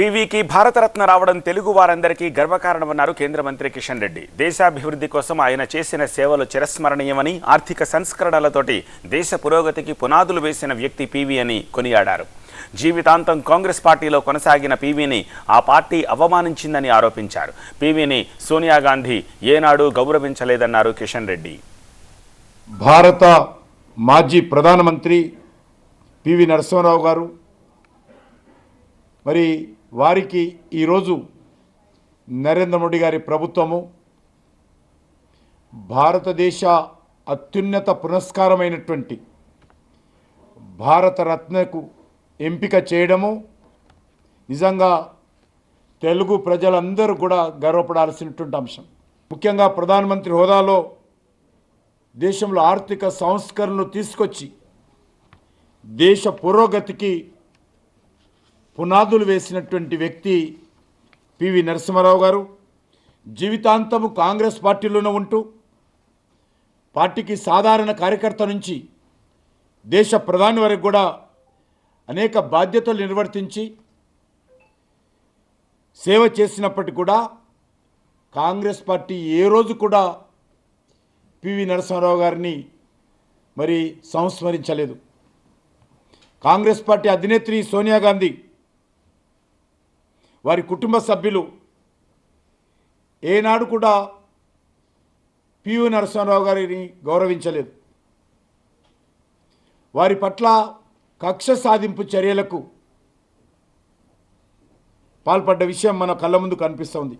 పీవీకి భారతరత్న రావడం తెలుగు వారందరికీ గర్వకారణమన్నారు కేంద్ర మంత్రి కిషన్ రెడ్డి. దేశాభివృద్ధి కోసం ఆయన చేసిన సేవలు చిరస్మరణీయమని ఆర్థిక సంస్కరణలతోటి దేశ పురోగతికి పునాదులు వేసిన వ్యక్తి పీవీ అని కొనియాడారు. జీవితాంతం కాంగ్రెస్ పార్టీలో కొనసాగిన పీవీని ఆ పార్టీ అవమానించిందని ఆరోపించారు. పీవీని సోనియా గాంధీ ఏనాడు గౌరవించలేదన్నారు కిషన్ రెడ్డి. భారత మాజీ ప్రధానమంత్రి పివి నరసింహారావు గారు మరి వారికి ఈరోజు నరేంద్ర మోడీ గారి ప్రభుత్వము భారతదేశ అత్యున్నత పురస్కారమైనటువంటి భారతరత్నకు ఎంపిక చేయడము నిజంగా తెలుగు ప్రజలందరూ కూడా గర్వపడాల్సినటువంటి అంశం. ముఖ్యంగా ప్రధానమంత్రి హోదాలో దేశంలో ఆర్థిక సంస్కరణలు తీసుకొచ్చి దేశ పురోగతికి పునాదులు వేసినటువంటి వ్యక్తి పివి నరసింహారావు గారు జీవితాంతము కాంగ్రెస్ పార్టీలోనే ఉంటూ పార్టీకి సాధారణ కార్యకర్త నుంచి దేశ ప్రధాని వరకు కూడా అనేక బాధ్యతలు నిర్వర్తించి సేవ చేసినప్పటికీ కూడా కాంగ్రెస్ పార్టీ ఏ రోజు కూడా పివి నరసింహారావు గారిని మరి సంస్మరించలేదు. కాంగ్రెస్ పార్టీ అధినేత్రి సోనియా గాంధీ వారి కుటుంబ సభ్యులు. ఏనాడు కూడా పివి నరసింహారావు గారిని గౌరవించలేదు. వారి పట్ల కక్ష సాధింపు చర్యలకు పాల్పడ్డ విషయం మన కళ్ళ ముందు కనిపిస్తోంది.